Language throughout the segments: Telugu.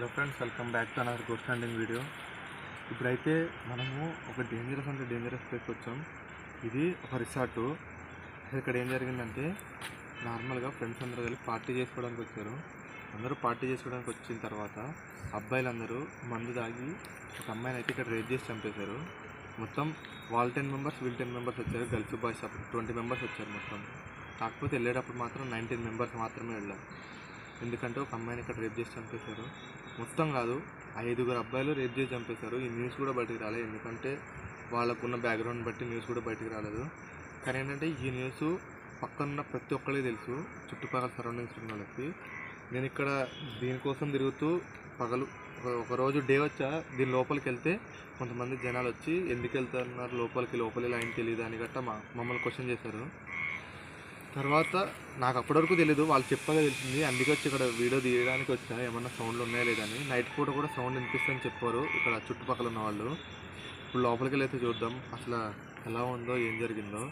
Hello friends welcome back to another good standing video ఇప్పుడైతే మనము ఒక డేంజరస్ అంటే డేంజరస్ ప్లేస్ వచ్చాం. ఇది ఒక రిసార్టు ఇక్కడ ఏం జరిగిందంటే నార్మల్గా ఫ్రెండ్స్ అందరూ కలిసి పార్టీ చేసుకోవడానికి వచ్చారు. అందరూ పార్టీ చేసుకోవడానికి వచ్చిన తర్వాత అబ్బాయిలందరూ మందు తాగి ఒక అమ్మాయిని అయితే ఇక్కడ రేట్ చేసి చంపేశారు. మొత్తం వాళ్ళు టెన్ మెంబర్స్ వీళ్ళు టెన్ మెంబర్స్ వచ్చారు. గర్ల్స్ బాయ్స్ అప్పుడు ట్వంటీ మెంబర్స్ వచ్చారు మొత్తం. కాకపోతే వెళ్ళేటప్పుడు మాత్రం నైన్టీన్ మెంబర్స్ మాత్రమే వెళ్ళారు. ఎందుకంటే ఒక అమ్మాయిని ఇక్కడ రేప్ చేసి చంపేశారు. మొత్తం కాదు ఐదుగురు అబ్బాయిలు రేప్ చేసి చంపేశారు. ఈ న్యూస్ కూడా బయటికి రాలేదు. ఎందుకంటే వాళ్ళకున్న బ్యాక్గ్రౌండ్ బట్టి న్యూస్ కూడా బయటికి రాలేదు. కానీ ఏంటంటే ఈ న్యూస్ పక్కనున్న ప్రతి ఒక్కరికి తెలుసు. చుట్టుపక్కల సరౌండింగ్స్ ఉన్న వాళ్ళకి. నేను ఇక్కడ దీనికోసం తిరుగుతూ పగలు ఒక- రోజు డే వచ్చా దీని లోపలికి వెళ్తే కొంతమంది జనాలు వచ్చి ఎందుకు వెళ్తున్నారు లోపలికి లోపలి లైన్ తెలియదు అని గట్టా మా మమ్మల్ని క్వశ్చన్ చేశారు. తర్వాత నాకు అప్పటివరకు తెలియదు వాళ్ళు చెప్పగా తెలిసింది. అందుకే వచ్చి ఇక్కడ వీడియో తీయడానికి వచ్చా ఏమన్నా సౌండ్లు ఉన్నాయా లేదని నైట్ పూట కూడా సౌండ్ వినిపిస్తుందని చెప్పారు ఇక్కడ చుట్టుపక్కల ఉన్న వాళ్ళు. ఇప్పుడు లోపలికి వెళ్ళి అయితే చూద్దాం అసలు ఎలా ఉందో ఏం జరిగిందో.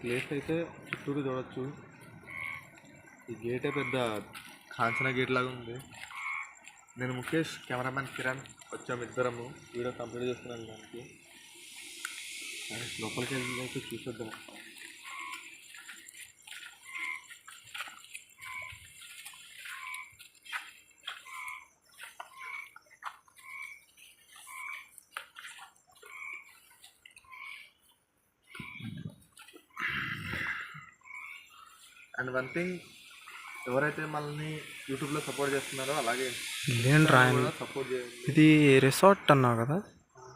ప్లేస్ అయితే చుట్టూరు చూడొచ్చు. ఈ గేటే పెద్ద కాంచన గేట్ లాగా ఉంది. నేను ముఖేష్ కెమెరామ్యాన్ కిరణ్ వచ్చాము ఇద్దరము. వీడియో కంప్లీట్ చేసుకున్నాను దానికి లోపలికి వెళ్ళి అయితే చూసొద్దాం. అండ్ వన్ థింగ్ ఎవరైతే మనల్ని యూట్యూబ్లో సపోర్ట్ చేస్తున్నారో అలాగే సపోర్ట్ చేయండి. ఇది రిసార్ట్ అన్నావు కదా?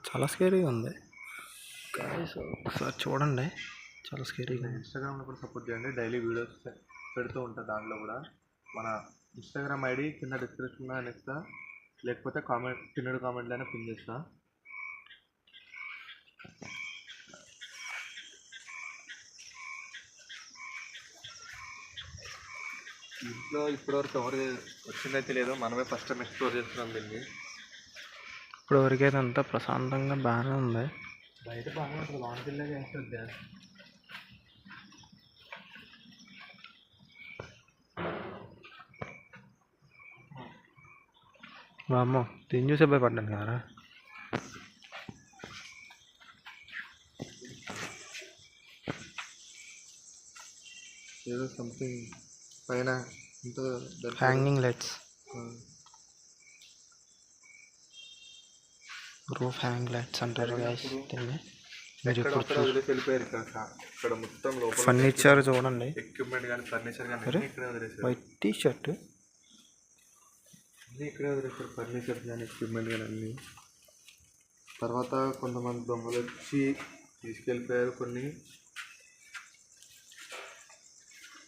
చాలా స్కేరీగా ఉంది. ఒకసారి చూడండి. చాలా స్కేరీగా ఇన్స్టాగ్రామ్లో కూడా సపోర్ట్ చేయండి. డైలీ వీడియోస్ పెడుతూ ఉంటా దాంట్లో కూడా. మన ఇన్స్టాగ్రామ్ ఐడి కింద డిస్క్రిప్షన్లో అని ఇస్తా లేకపోతే కామెంట్ పిన్నడు కామెంట్లోనే పిన్ చేస్తా. ఇంట్లో ఇప్పటివరకు ఎవరు వచ్చిందైతే లేదు మనమే ఫస్ట్ టైం ఎక్స్ప్లోర్ చేస్తున్నాం దీన్ని. ఇప్పుడు వరకైతే అంతా ప్రశాంతంగా బాగానే ఉంది. బయట బాగా ఉంటుంది లోనికి వెళ్ళే చేస్తుంది వామ్మో దీన్ని చూసే భయపడ్డాను కదరా? ఏదో సంథింగ్ పైన hanging lights roof hang lights అంటారు దీన్ని. మీరు ఇప్పుడు ఇక్కడ ఇక్కడ మొత్తం లోపల ఫర్నిచర్ చూడండి. ఎక్విప్మెంట్ కానీ ఫర్నిచర్ కానీ వైట్ టీ షర్ట్ అన్నీ ఇక్కడే వదిలేసారు ఫర్నిచర్ కానీ ఎక్విప్మెంట్ కానీ అన్నీ. తర్వాత కొంతమంది దొంగలు వచ్చి తీసుకెళ్ళిపోయారు కొన్ని అలాగే చెప్పండి తీసుకెళ్ళలేదు అటువంటి ఇది చూసి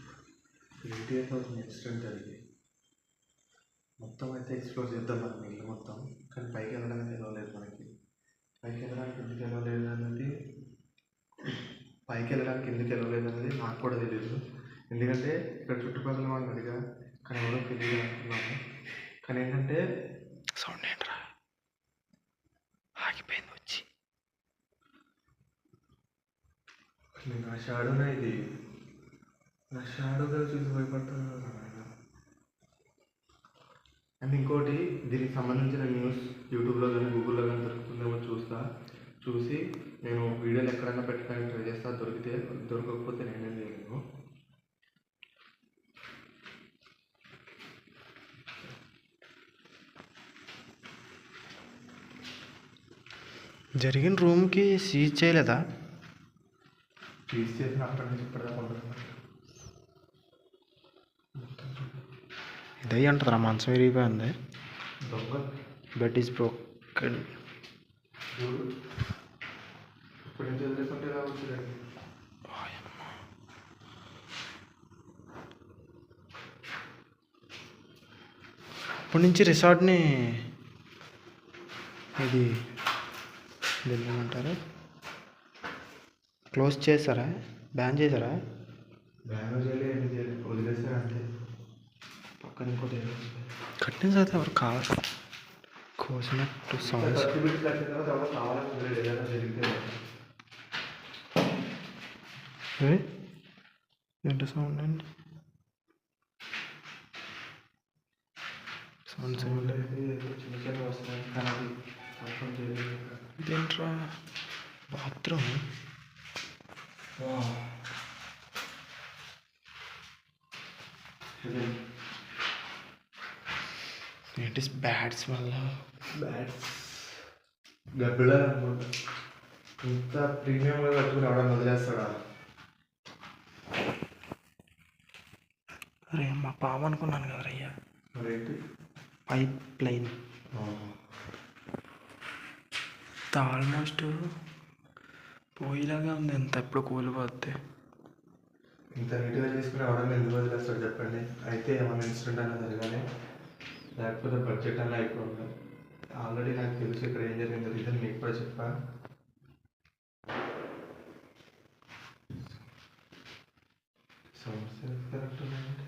ఎయిట్ ఇయర్స్ అవుతుంది ఇన్సిడెంట్ జరిగి మొత్తం అయితే ఎక్స్ప్లోర్ చేద్దాం మనం ఇల్లు మొత్తం. కానీ పైకి వెళ్ళడానికి తెలియలేదు మనకి. పైకి వెళ్ళడానికి ఎందుకు వెళ్ళలేదు అన్నది పైకి వెళ్ళడానికి ఎందుకు వెళ్ళలేదు అనేది నాకు కూడా తెలియదు ఎందుకంటే ఇక్కడ చుట్టుపక్కల వాళ్ళు అడిగా కానీ ఎవరో తెలియదు అనుకున్నాము. కానీ ఏంటంటే సౌండ్ ఏంట్రా? ఆగిపోయింది వచ్చి. నేను నా షాడోనా ఇది. నా షాడోగా చూసి భయపడుతున్నాను అండ్ ఇంకోటి దీనికి సంబంధించిన న్యూస్ యూట్యూబ్లో కానీ గూగుల్లో కానీ దొరుకుతుందేమో చూస్తా. చూసి నేను వీడియోలు ఎక్కడైనా పెట్టడానికి ట్రై చేస్తా. దొరికితే దొరకకపోతే నేనేం చేయలేను. జరిగిన రూమ్కి సీజ్ చేయలేదా? ప్లీజ్ చేసిన అక్కడి నుంచి ఇప్పటిదాకా ఉండదు. దయ్య అంటారు? ఆ మంచం విరిగిపోయింది. బెడ్ ఈజ్ బ్రోక్ ఇప్పటి నుంచి రిసార్ట్ని ఇది ఏమంటారు క్లోజ్ చేశారా? బ్యాన్ చేశారా? బ్యాన్ చేయలేదు కానీ ఇంకోటి అయితే ఎవరు కావాలి కోసినట్టు సాంగ్స్ ఏంటి సౌండ్ అండి సౌండ్స్ ఇదేంట్రా bathroom Heaven. Bad smell bats గబ్బిళ అనుకుంటా. ఇంత ప్రీమియంగా కట్టుకుని ఎవడన్నా వదిలేస్తాడా? అరే మా పాప అనుకున్నాను కదా అయ్యా. మరేంటి? పైప్ లైన్ ఆల్మోస్ట్ పోయిలాగా ఉంది. ఎంత ఎప్పుడు కూలిపోద్ది. ఇంత నీట్గా చేసుకుని ఎవడన్నా ఎందుకు వదిలేస్తాడు చెప్పండి. అయితే ఏమైనా ఇన్సిడెంట్ అయినా జరగాలి. లేకపోతే బడ్జెట్ అలా అయిపోతుంది ఉండాలి ఆల్రెడీ నాకు తెలుసు ఇక్కడ ఏం జరిగిందో రీజన్ మీకు కూడా చెప్పా. సమస్య కరెక్ట్ ఉన్నాయండి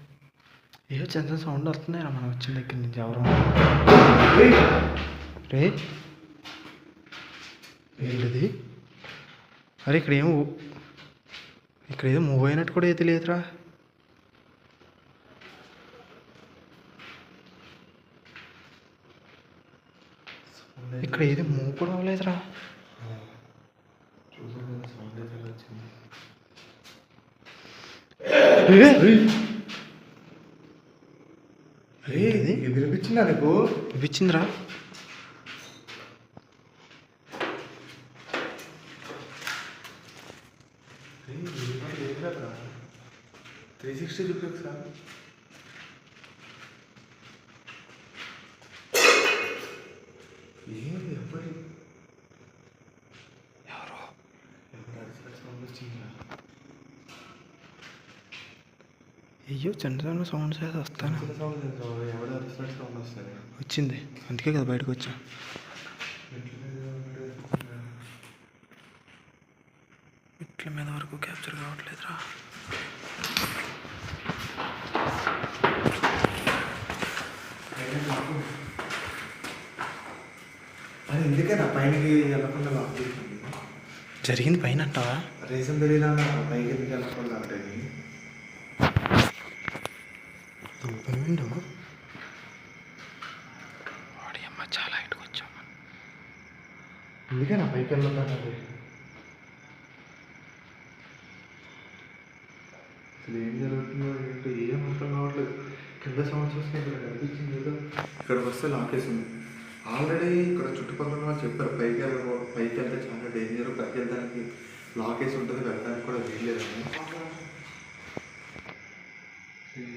చిన్న సౌండ్ వస్తున్నాయి మనం వచ్చిన దగ్గర నుంచి ఎవరు. రే. ఏంటిది? అరే ఇక్కడ ఏం ఇక్కడ ఏదో మూవ్ అయినట్టు కూడా ఏది లేదురా. ఇక్కడ ఏది మూవ్ కూడా అవ్వలేదురా వినిపించిందా నీకు వినిపించిందిరా త్రీ సిక్స్టీ చూపించు సార్ అయ్యో చిన్న చిన్న సౌండ్స్ అయితే వస్తాను? వచ్చింది. అందుకే కదా బయటకు వచ్చా. ఇట్ల మీద వరకు క్యాప్చర్ కావట్లేదురా. అది ఎందుకే నా పైనకి వెళ్ళకుండా జరిగింది పైన అంటావా? రీజన్ తెలియదా? పైకి వెళ్ళకుండా అంటే విండో అమ్మ చాలా ఇటుకు వచ్చాం అందుకే నా పైకి వెళ్ళొద్దన్నది అసలు ఏం జరుగుతుందో ఏంటో ఏం అర్థం కావట్లేదు. కింద వస్తే ఇక్కడ కనిపించింది ఏదో. ఇక్కడికి వస్తే లాకేసింది. ఆల్రెడీ ఇక్కడ చుట్టుపక్కల వాళ్ళు చెప్పారు పైకి వెళ్ళ పైకి వెళ్తే చాలా డేంజర్ పైకి వెళ్ళడానికి లాకేసి ఉంటుంది వెళ్ళడానికి కూడా వీల్లేదని చూసి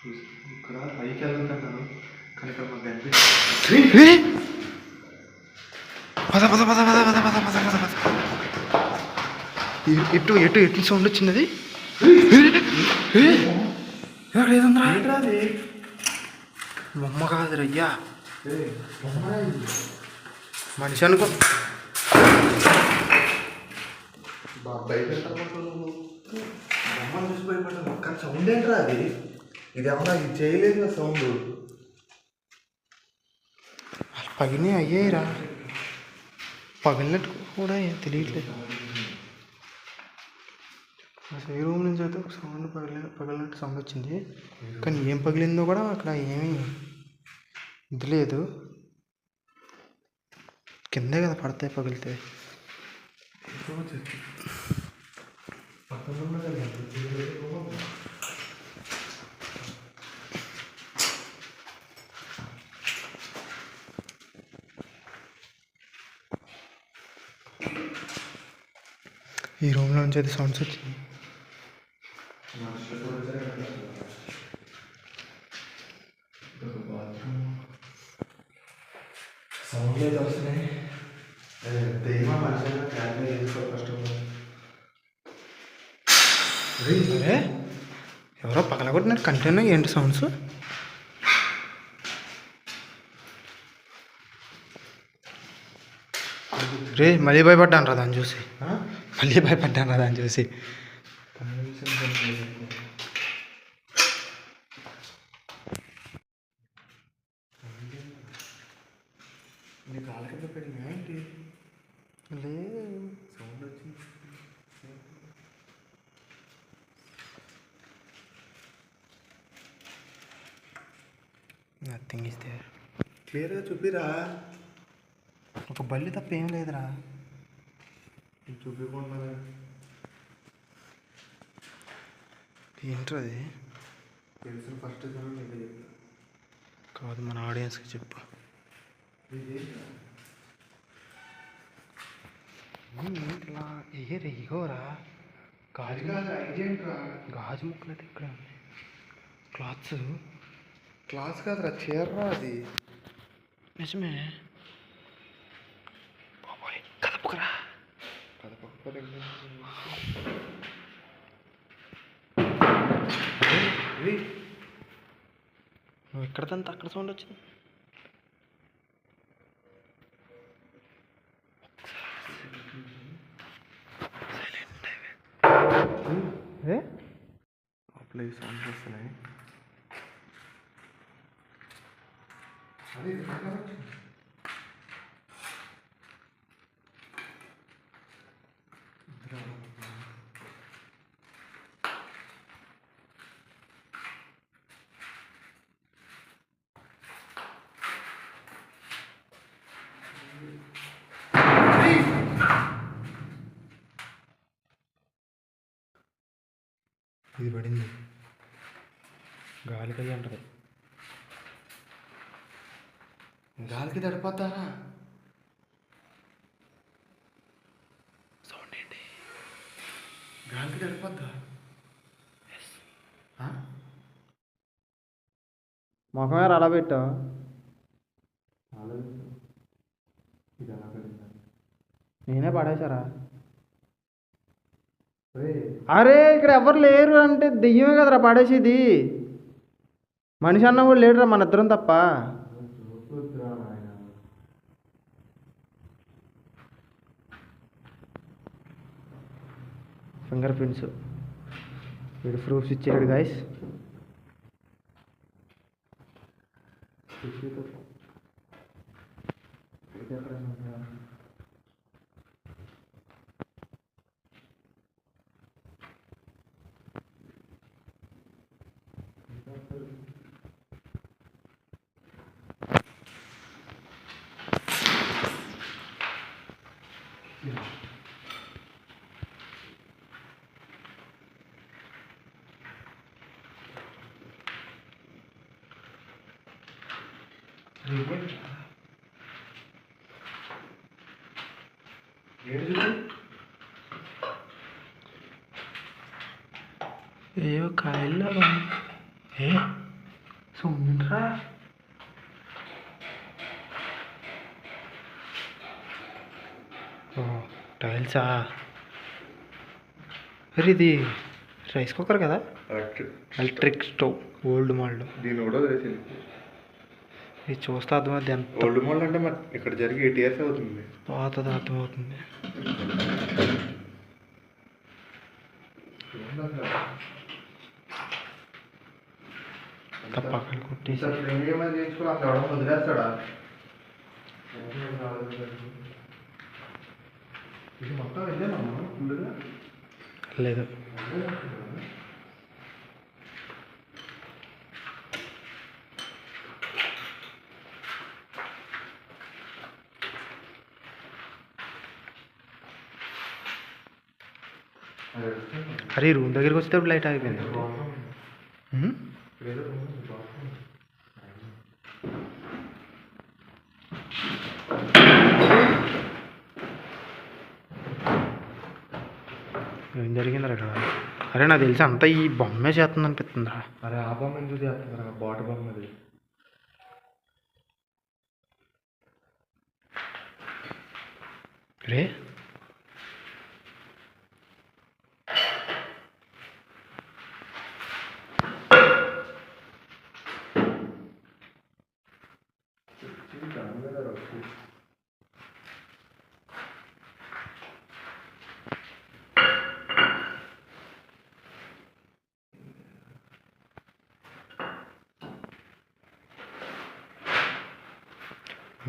ఇక్కడ పైకి వెళ్తున్నాను కానీ ఇక్కడ మాకు కనిపించింది. పద పద పద పద పద పద పద పద పద. ఎటు ఎటు ఎటు సౌండ్ వచ్చింది? ఏంట్రా అది బొమ్మ బొమ్మరా ఇది? మనిషి అనుకో. నువ్వు. బొమ్మను చూసి భయపడ్డావు. కానీ సౌండ్ ఏంట్రా అది ఇది ఏమన్నా ఇది చేయలేదు సౌండ్ పగిలినవి అయ్యాయిరా. పగిలినట్టు కూడా ఏం తెలియట్లేదు. అసలు ఏ రూమ్ నుంచి అయితే ఒక సౌండ్ పగిలి పగిలినట్టు సౌండ్ వచ్చింది. కానీ ఏం పగిలిందో కూడా అక్కడ ఏమీ ఇది లేదు కిందే కదా పడతాయి పగిలితే. పక్కన ఈ రూమ్లో నుంచి అయితే సౌండ్స్ వచ్చింది ఎవరో? పక్కన కొట్టినారు కంటిన్యూ ఏంటి సౌండ్స్? రే మళ్ళీ భయపడ్డాను రా దాన్ని చూసి. మళ్ళీ భయపడ్డాను దాన్ని చూసి. లేదు సౌండ్ వచ్చింది నథింగ్ ఇస్ దేర్ క్లియర్గా చూపిరా. ఒక బల్లి తప్ప ఏం లేదురా. చూపించకుండా ఏంట్రా అది తెలిసిన ఫస్ట్ కాదు మన ఆడియన్స్కి చెప్పు ఇది ఏంట్లా ఏ రేగోరా గాజు గాజు ముక్కలు అయితే ఇక్కడే క్లాత్స్ క్లాస్ కాదురా చీర్రా అది నిజమే బాబాయ్ కదపకరా అది పక్కన నువ్వు ఎక్కడ తంత అక్కడ సౌండ్ వచ్చింది? అప్లై సౌండ్స్ వస్తున్నాయి అది ఇది పడింది. గాలికి అయ్యి అంటది. గాలికి తడిపోతారా? సౌండ్ ఏంటి? గాలికి తడిపోద్దా? ముఖమే అలా పడిందా? నేనే పడేశారా? అరే ఇక్కడ ఎవరు లేరు అంటే దెయ్యమే కదరా పడేసేది. మనిషి అన్న కూడా లేడురా మన ఇద్దరం తప్ప. Finger prints. వీడు ప్రూఫ్స్ ఇచ్చాడు గాయస్ ఇది ఎక్కడ ఉందా? ఏడు చూడు ఏవో కాయల్లో ఏ? సుమ్మింట్రా ఓ టైల్సా? అరే ఇది రైస్ కుక్కర్ కదా? ఎలక్ట్రిక్ స్టవ్ ఓల్డ్ మోడల్ దీన్ని కూడా తెలిసింది ఇది చూస్తే అర్థమవుతుంది ఎంత. ఓల్డ్ మోడల్ అంటే మరి ఇక్కడ జరిగి ఎయిట్ ఇయర్స్ అవుతుంది. పాతది అర్థమవుతుంది అంత పక్కన కొట్టేసి చేయించుకుని అంత ఎవడో వదిలేస్తాడా? ఇది మొత్తం వెళ్ళామా ఫుల్గా లేదు. అరే రూమ్ దగ్గరికి వచ్చేటప్పుడు లైట్ ఆగిపోయింది ఉమ్? ఏం జరిగిందిరా ఇక్కడ అరే నాకు తెలిసి అంతా ఈ బొమ్మే చేస్తుంది అనిపిస్తుందిరా అరే ఆ బొమ్మ ఎందుకు చేస్తున్నారు బాట బొమ్మ రే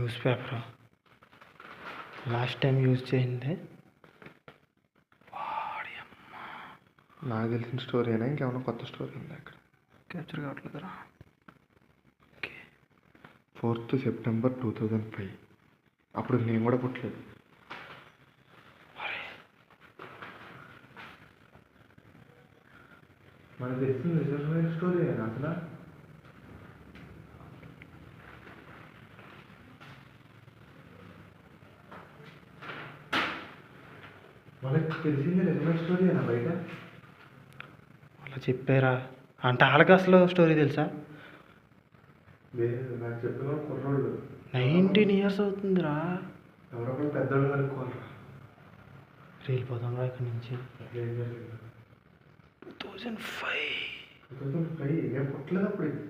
news paper. Last time use చేసింది. నాకు తెలిసిన స్టోరీ అయినా ఇంకేమైనా కొత్త స్టోరీ ఉందా ఇక్కడ? Capture కావట్లేదురా okay. Fourth September two thousand five. అప్పుడు నేను కూడా పుట్టలేదు. మనకు తెలిసిన నిజమైన స్టోరీ అయినా అసలు మనకు తెలిసింది నిజమైన స్టోరీ అయినా బయట? అలా చెప్పారా? అంటే వాళ్ళకి అసలు స్టోరీ తెలుసా? లేదు నాకు చెప్పిన కుర్రోళ్ళు నైన్టీన్ ఇయర్స్ అవుతుందిరా. పెద్దోళ్ళు వెళ్ళిపోతాం రా ఇక్కడి నుంచి. Two thousand five. Two thousand five? ఏం పుట్టలేదు అప్పుడు ఇది.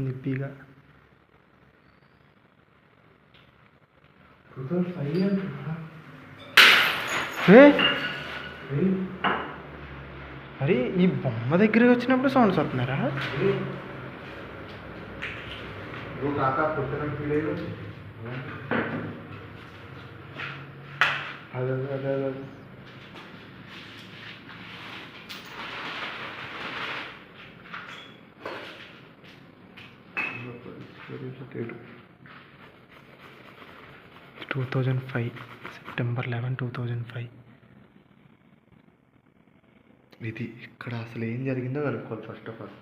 నిబ్బిగా. టూ థౌజండ్ ఫైవ్ ఏయ్, అరే ఈ బొమ్మ దగ్గరికి వచ్చినప్పుడు సౌండ్స్ వస్తున్నారా? ఏయ్. ఇదిగో కాకా పుట్టిన ఫీల్ అయ్యి అదే అదే అదే అదే. Two thousand five. September eleven two thousand five. ఇది ఇక్కడ అసలు ఏం జరిగిందో కనుక్కోవాలి first of all.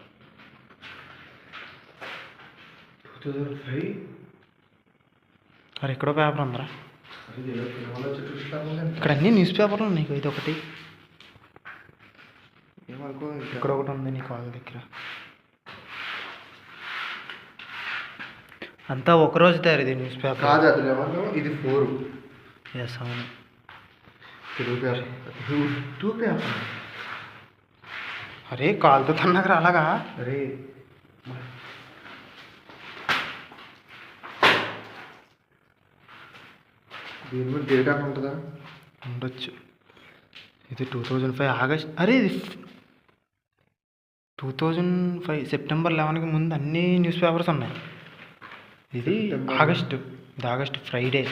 Two thousand five? అరే ఎక్కడో పేపర్ ఉందిరా. ఇక్కడ అన్ని న్యూస్ పేపర్లు ఉన్నాయి ఇది ఒకటి ఇక్కడ ఒకటి ఉంది నీ కాల్ దగ్గర. అంతా ఒకరోజు తయారు ఇది న్యూస్ పేపర్. కాదు అది లెవెన్ ఇది ఫోర్ ఎస్ అవును తెలుగు పేపర్ టూ పేపర్ అరే కాల్తో తన్నగరా అలాగా అరే దీని మీద డేట్ అని ఉంటుందా ఉండొచ్చు ఇది టూ థౌజండ్ ఫైవ్ ఆగస్ట్ అరే ఇది టూ థౌజండ్ ఫైవ్ సెప్టెంబర్ లెవెన్కి ముందు అన్ని న్యూస్ పేపర్స్ ఉన్నాయి ఇది సెప్టెంబర్ ఆగస్టు ఇది August Friday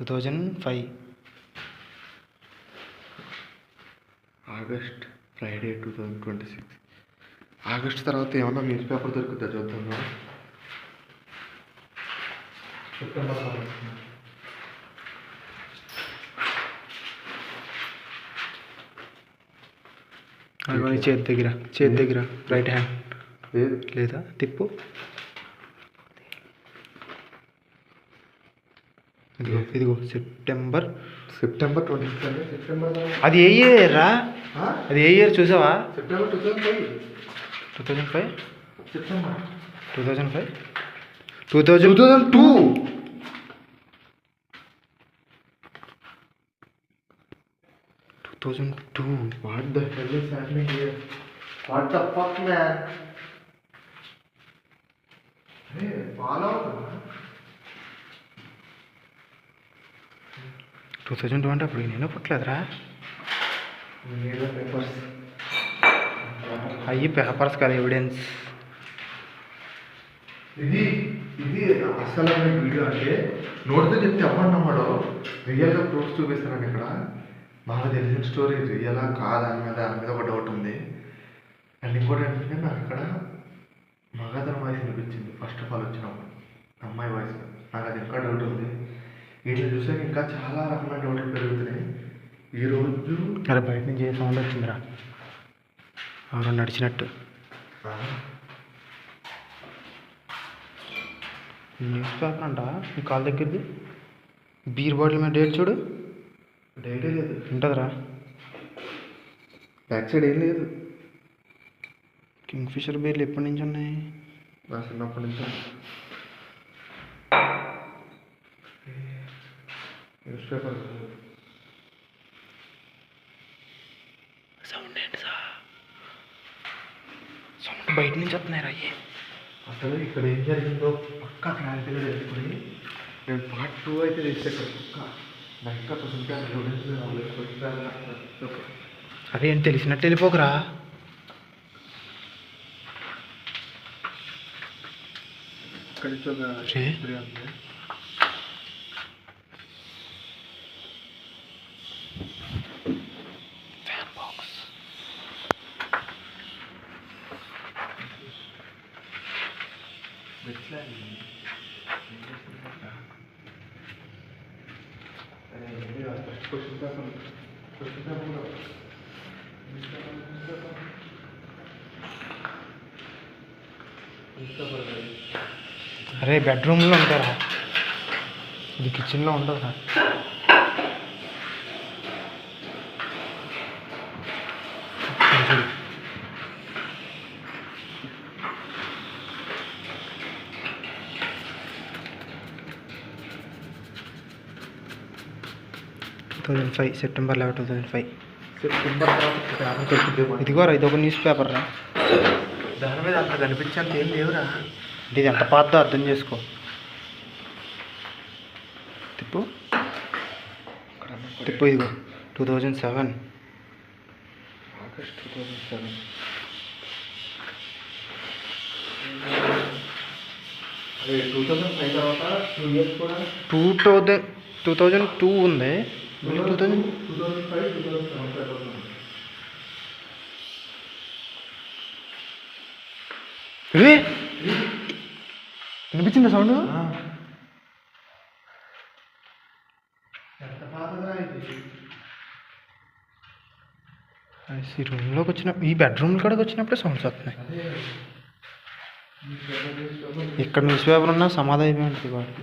two thousand five August Friday two thousand twenty six August తర్వాత ఏమన్నా న్యూస్ పేపర్ దొరుకుతుందా చూద్దాం. సెప్టెంబర్ చేతి దగ్గర చేతి దగ్గర రైట్ హ్యాండ్ లేదు లేదా? తిప్పు. ఇదిగో ఇదిగో సెప్టెంబర్. సెప్టెంబర్ ట్వంటీ సెప్టెంబర్ అది ఏ ఇయర్ రా? అది ఏ ఇయర్ చూసావా? September two thousand five two thousand five September. Two thousand five two thousand two thousand two two thousand two what the hell is happening here what the fuck man అరే ఫాలో అవుతున్నా టూ థౌజండ్ టూ అంటే అప్పుడు నేను పుట్టలేదురా. పేపర్స్ అయ్యి పేపర్స్ కదా ఎవిడెన్స్ ఇది ఇది అసలైన వీడియో అంటే నోటితో చెప్తే అవ్వండి రియల్గా ప్రూఫ్స్ చూపిస్తున్నాను ఇక్కడ. బాగా తెలిసిన స్టోరీ రియలా కాదా అని మీద దాని మీద ఒక డౌట్ ఉంది. అండ్ ఇంకోటి ఏంటంటే నాకు ఇక్కడ మగధన వాయిస్ వినిపించింది. ఫస్ట్ ఆఫ్ ఆల్ వచ్చినప్పుడు. అమ్మాయి వాయిస్ నాకు అది ఇంకా డౌట్ ఉంది. వీటిని చూసాక ఇంకా చాలా రకమైన డౌట్లు పెరుగుతున్నాయి. ఈరోజు అరే బయట నుంచి ఏ సౌండ్ వచ్చిందిరా? ఎవరో నడిచినట్టు. న్యూస్ పేపర్ అంట? మీ కాల్ దగ్గరది? బీర్ బాటిల్ మీద డేట్ చూడు. డైటే లేదు. ఉంటుందిరా. బ్యాక్ సైడ్ ఏం లేదు. కింగ్ ఫిషర్ బీర్లు ఎప్పటి నుంచి ఉన్నాయి? నా చిన్నప్పటి నుంచి న్యూస్ పేపర్ సౌండ్ ఏంటి సార్ సౌండ్ బయట నుంచి వస్తున్నాయి అయ్యి. అసలు ఇక్కడ ఏం జరిగిందో పక్కా క్లారిటీగా తెలుసుకుని నేను పార్ట్ టూ అయితే చేసే పక్క నాకు ఇంకా కొంచెం అదే తెలిసినట్టు వెళ్ళిపోకురా. ఇక్కడ నుంచి ఒక రే. స్ప్రే ఉంది fan box question paper question paper అరే బెడ్రూమ్లో ఉంటారా? ఇది కిచెన్లో ఉండదురా two thousand five September eleven two thousand five September ఇదిగోరా ఇది ఒక న్యూస్ పేపర్ రా. దాని మీద అంత కనిపించేంత ఏం లేవురా. అంటే ఇది ఎంత పాతదో అర్థం చేసుకో. తిప్పు. తిప్పు ఇదిగో two thousand seven August two thousand seven two thousand five తర్వాత టూ ఇయర్స్ కూడా. Two thousand two thousand two ఉంది. Two thousand two thousand five two thousand seven వినిపించిందా సౌండ్? ఈ రూమ్లోకి వచ్చిన ఈ బెడ్రూమ్ కాడికి వచ్చినప్పుడే సౌండ్స్ వస్తున్నాయి. ఇక్కడ న్యూస్ పేపర్ ఉన్నా సమాధి అయిపోయి ఉంటుంది వాడికి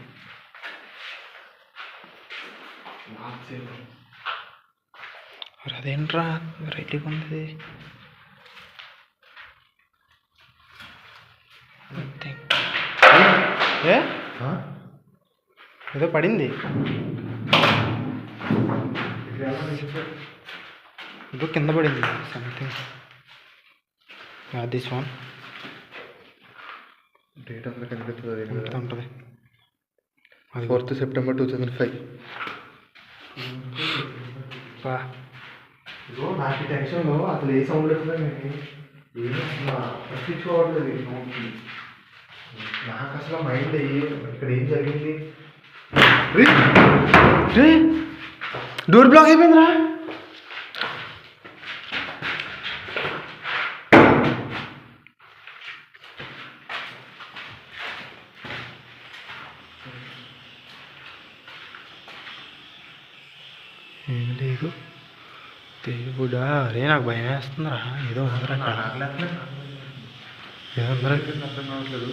అదేంట్రా? రైట్గా ఉంది. ఏ? ఏదో పడింది. ఏదో కింద పడింది. సంథింగ్ దిస్ వన్ డేట్ అసలు కనిపిస్తుంది ఎంత ఉంటుంది? అది fourth September two thousand five బా ఇదిగో నాకు టెన్షన్లో అసలు ఏ సౌండ్ అసలు పట్టించుకోవట్లేదు నాకు అసలు మైండ్ ఇక్కడ ఏం జరిగింది డోర్ బ్లాక్ అయిపోయిందిరా ఏం లేదు దేవుడా అరే నాకు భయం వేస్తుందిరా ఏదో ఉందిరా అక్కడ ఏదో ఉందిరా అర్థం కావట్లేదు.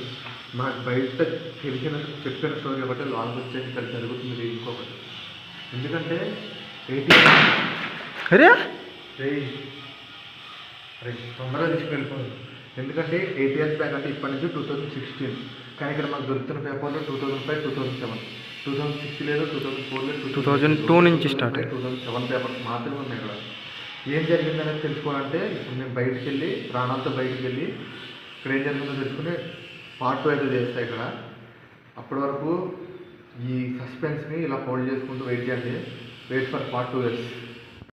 నాకు బయట తెలిసిన చెప్పిన స్టోరీ ఒకటి లాంగ్ వచ్చేసి ఇక్కడ జరుగుతుంది ఇంకొకటి. ఎందుకంటే అరే! తొందరగా తీసుకెళ్ళిపోయింది ఎందుకంటే ఏటీఎస్ బ్యాంక్ అంటే ఇప్పటి నుంచి టూ థౌజండ్ సిక్స్టీన్ కానీ ఇక్కడ మాకు దొరుకుతున్న పేపర్లో two thousand five two thousand seven two thousand six లేదు టూ థౌజండ్ ఫోర్ లేదు 2002 నుంచి start. Two thousand seven papers మాత్రమే ఉన్నాయి ఇక్కడ. ఏం జరిగిందనేది తెలుసుకోవాలంటే ఇప్పుడు నేను బయటికి వెళ్ళి ప్రాణాలతో బయటికి వెళ్ళి ఇక్కడ ఏం జరుగుతుందో తెలుసుకుని పార్ట్ టూ అయితే చేస్తా ఇక్కడ. అప్పటి వరకు ఈ సస్పెన్స్ని ఇలా హోల్డ్ చేసుకుంటూ వెయిట్ చేయండి. Wait for part two years